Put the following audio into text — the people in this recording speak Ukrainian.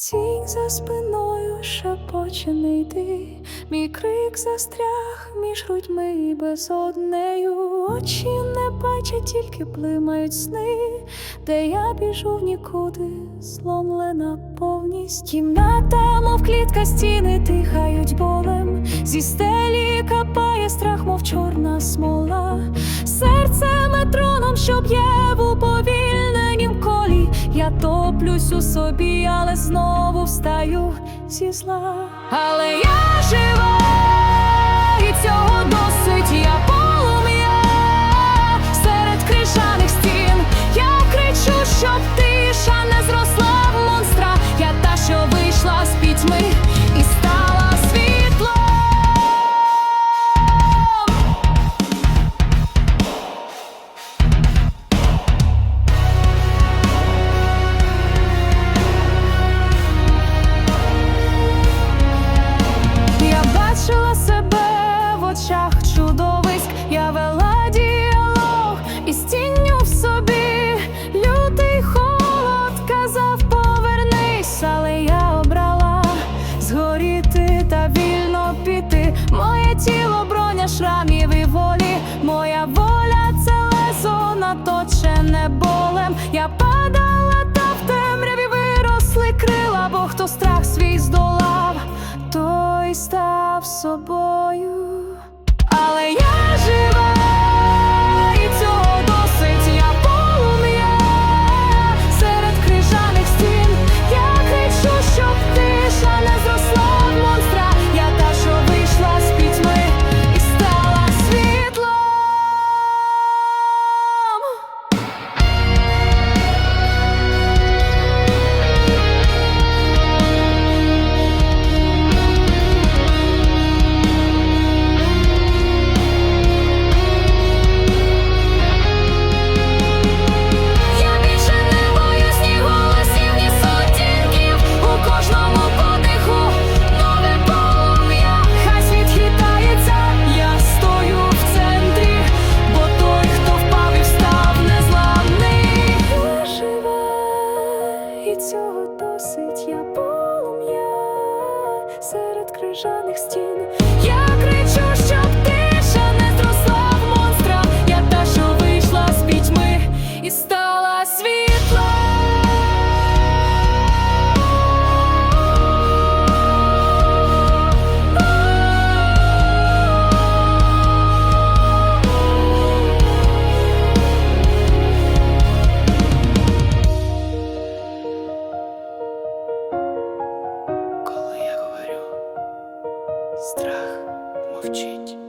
Тінь за спиною шепоче не йди, мій крик застряг між грудьми і безоднею. Очі не бачать, тільки блимають сни, де я біжу в нікуди, зломлена повністю. Кімната, мов клітка, стіни дихають болем. Зі стелі капає страх, мов чорна смола. Топлюсь у собі, але знову встаю зі зла. Але я жива, наточене болем. Я падала та в темряві виросли крила, бо хто страх свій здолав, той став собою. Серед крижаних стін. Я кричу, щоб тиша страх мовчить.